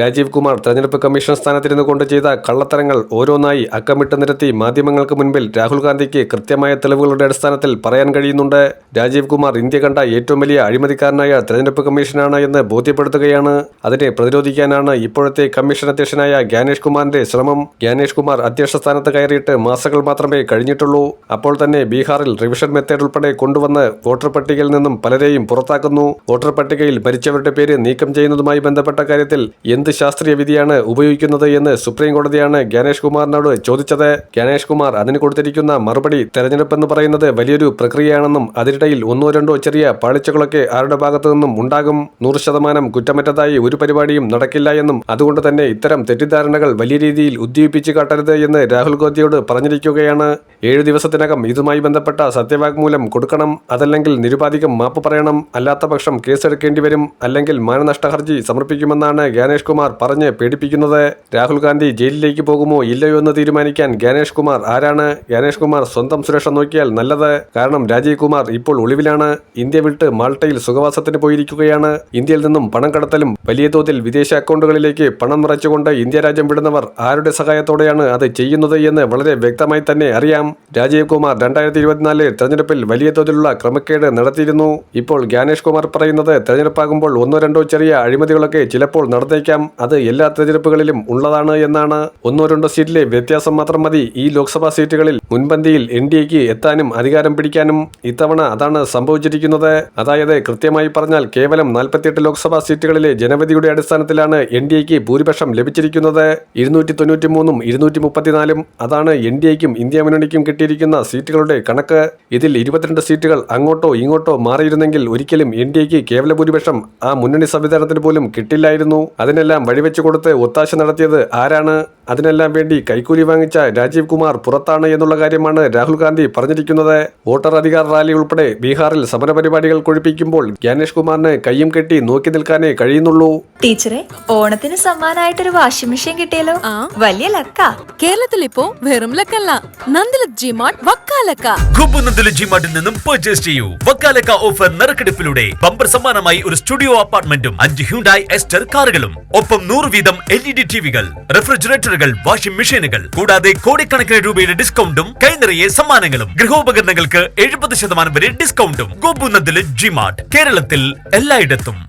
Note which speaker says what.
Speaker 1: രാജീവ് കുമാർ തെരഞ്ഞെടുപ്പ് കമ്മീഷൻ സ്ഥാനത്തിരുന്നു കൊണ്ട് ചെയ്ത കള്ളത്തരങ്ങൾ ഓരോന്നായി അക്കമിട്ട് നിരത്തി മാധ്യമങ്ങൾക്ക് മുൻപിൽ രാഹുൽ ഗാന്ധിക്ക് കൃത്യമായ തെളിവുകളുടെ അടിസ്ഥാനത്തിൽ പറയാൻ കഴിയുന്നുണ്ട്. രാജീവ് കുമാർ ഇന്ത്യ കണ്ട ഏറ്റവും വലിയ അഴിമതിക്കാരനായ തെരഞ്ഞെടുപ്പ് കമ്മീഷനാണ് എന്ന് ബോധ്യപ്പെടുത്തുകയാണ്. അതിനെ പ്രതിരോധിക്കാനാണ് ഇപ്പോഴത്തെ കമ്മീഷൻ അധ്യക്ഷനായ ഗ്യാനേഷ് കുമാറിന്റെ ശ്രമം. ഗ്യാനേഷ് കുമാർ അധ്യക്ഷ സ്ഥാനത്ത് കയറിയിട്ട് മാസങ്ങൾ മാത്രമേ കഴിഞ്ഞിട്ടുള്ളൂ. അപ്പോൾ തന്നെ ബീഹാറിൽ റിവിഷൻ മെത്തേഡ് ഉൾപ്പെടെ കൊണ്ടുവന്ന് വോട്ടർ പട്ടികയിൽ നിന്നും പലരെയും പുറത്താക്കുന്നു. വോട്ടർ പട്ടികയിൽ മരിച്ചവരുടെ പേര് നീക്കം ചെയ്യുന്നതുമായി ബന്ധപ്പെട്ട കാര്യത്തിൽ എന്ത് ശാസ്ത്രീയ വിധിയാണ് ഉപയോഗിക്കുന്നത് എന്ന് സുപ്രീം കോടതിയാണ് ഗണേഷ് കുമാറിനോട് ചോദിച്ചത്. ഗണേഷ് കുമാർ അതിന് കൊടുത്തിരിക്കുന്ന മറുപടി തെരഞ്ഞെടുപ്പ് എന്ന് പറയുന്നത് വലിയൊരു പ്രക്രിയയാണെന്നും അതിനിടയിൽ ഒന്നോ രണ്ടോ ചെറിയ പാളിച്ചകളൊക്കെ ആരുടെ ഭാഗത്തു നിന്നും ഉണ്ടാകും? നൂറ് ശതമാനം കുറ്റമറ്റതായി ഒരു പരിപാടിയും നടക്കില്ല എന്നും അതുകൊണ്ട് തന്നെ ഇത്തരം തെറ്റിദ്ധാരണകൾ വലിയ രീതിയിൽ ഉദ്ദീപിപ്പിച്ച് കാട്ടരുത് എന്ന് രാഹുൽ ഗാന്ധിയോട് പറഞ്ഞിരിക്കുകയാണ്. ഏഴു ദിവസത്തിനകം ഇതുമായി ബന്ധപ്പെട്ട സത്യവാഗ്മൂലം കൊടുക്കണം. അതല്ലെങ്കിൽ നിരുപാധികം മാപ്പ് പറയണം. അല്ലാത്ത പക്ഷം കേസെടുക്കേണ്ടി വരും. അല്ലെങ്കിൽ മാനനഷ്ട ഹർജി സമർപ്പിക്കുമെന്നാണ് ഗാനേഷ് കുമാർ പറഞ്ഞ് പേടിപ്പിക്കുന്നത് രാഹുൽ ഗാന്ധി ജയിലിലേക്ക് പോകുമോ ഇല്ലയോ എന്ന് തീരുമാനിക്കാൻ ഗാനേഷ് കുമാർ ആരാണ്? ഗാനേഷ് കുമാർ സ്വന്തം സുരക്ഷ നോക്കിയാൽ നല്ലത്. കാരണം രാജീവ് കുമാർ ഇപ്പോൾ ഒളിവിലാണ്. ഇന്ത്യ വിട്ട് മാൾട്ടയിൽ സുഖവാസത്തിന് പോയിരിക്കുകയാണ്. ഇന്ത്യയിൽ നിന്നും പണം കടത്തലും വലിയ തോതിൽ വിദേശ അക്കൗണ്ടുകളിലേക്ക് പണം നിറച്ചുകൊണ്ട് ഇന്ത്യ രാജ്യം വിടുന്നവർ ആരുടെ സഹായത്തോടെയാണ് അത് ചെയ്യുന്നത് എന്ന് വളരെ വ്യക്തമായി തന്നെ അറിയാം. രാജീവ് കുമാർ രണ്ടായിരത്തി ഇരുപത്തിനാല് തെരഞ്ഞെടുപ്പിൽ വലിയ തോതിലുള്ള ക്രമക്കേട് നടത്തിയിരുന്നു. ഇപ്പോൾ ഗ്യാനേഷ് കുമാർ പറയുന്നത് തെരഞ്ഞെടുപ്പാകുമ്പോൾ ഒന്നോ രണ്ടോ ചെറിയ അഴിമതികളൊക്കെ ചിലപ്പോൾ നടന്നേക്കാം. അത് എല്ലാ തെരഞ്ഞെടുപ്പുകളിലും ഉള്ളതാണ് എന്നാണ്. ഒന്നോ രണ്ടോ സീറ്റിലെ വ്യത്യാസം മാത്രം മതി. ഈ ലോക്സഭാ സീറ്റുകളിൽ മുൻപന്തിയിൽ എൻ ഡി എക്ക് എത്താനും അധികാരം പിടിക്കാനും ഇത്തവണ അതാണ് സംഭവിച്ചിരിക്കുന്നത്. അതായത് കൃത്യമായി പറഞ്ഞാൽ കേവലം നാൽപ്പത്തിയെട്ട് ലോക്സഭാ സീറ്റുകളിലെ ജനവിധിയുടെ അടിസ്ഥാനത്തിലാണ് എൻ ഡി എക്ക് ഭൂരിപക്ഷം ലഭിച്ചിരിക്കുന്നത്. ഇരുന്നൂറ്റി തൊണ്ണൂറ്റി മൂന്നും ഇരുന്നൂറ്റി മുപ്പത്തിനാലും അതാണ് എൻ ഡി എക്കും ഇന്ത്യ മുന്നണിക്കും കിട്ടിയിരിക്കുന്ന സീറ്റുകളുടെ കണക്ക്. ഇതിൽ ഇരുപത്തിരണ്ട് സീറ്റുകൾ അങ്ങോട്ടോ ഇങ്ങോട്ടോ മാറിയിരുന്നെങ്കിൽ ഒരിക്കലും എൻ ഡി എക്ക് കേവല ഭൂരിപക്ഷം ആ മുന്നണി സംവിധാനത്തിന് പോലും കിട്ടില്ലായിരുന്നു. അതിനെല്ലാം വഴിവെച്ചു കൊടുത്ത് ഒത്താശ നടത്തിയത് ആരാണ്? അതിനെല്ലാം വേണ്ടി കൈക്കൂലി വാങ്ങിച്ച രാജീവ് കുമാർ പുറത്താണ് എന്നുള്ള കാര്യമാണ് രാഹുൽ ഗാന്ധി പറഞ്ഞിരിക്കുന്നത്. വോട്ടർ അധികാർ റാലി ഉൾപ്പെടെ ബീഹാറിൽ സമരപരിപാടികൾ കൊഴിപ്പിക്കുമ്പോൾ ഗ്യാനേഷ് കുമാറിന് കയ്യും കെട്ടി നോക്കി നിൽക്കാനേ കഴിയുന്നുള്ളൂ.
Speaker 2: ടീച്ചറെ ഓണത്തിന് സമ്മാനമായിട്ടൊരു വാഷിംഗ് മെഷീൻ കിട്ടിയല്ലോ. വലിയ ലക്ക.
Speaker 3: കേരളത്തിൽ ഇപ്പോ വെറും ലക്കല്ല. ജിമാർട്ട് വക്കാലക്ക
Speaker 4: ജിമാർട്ടിൽ നിന്നും പർച്ചേസ് ചെയ്യൂ. വക്കാലക്ക ഓഫർ നറുക്കെടുപ്പിലൂടെ. ബമ്പർ സമ്മാനമായി ഒരു സ്റ്റുഡിയോ അപ്പാർട്ട്മെന്റും അഞ്ച് ഹ്യൂണ്ടായി എസ്റ്റർ കാറുകളും ഒപ്പം നൂറ് വീതം എൽ ഇ ഡി ടിവികൾ റെഫ്രിജറേറ്ററുകൾ വാഷിംഗ് മെഷീനുകൾ കൂടാതെ കോടിക്കണക്കിന് രൂപയുടെ ഡിസ്കൗണ്ടും കൈനിറയെ സമ്മാനങ്ങളും. ഗൃഹോപകരണങ്ങൾക്ക് എഴുപത് ശതമാനം വരെ ഡിസ്കൗണ്ടും. ഗോപുനന്ദല ജിമാർട്ട് കേരളത്തിൽ എല്ലായിടത്തും.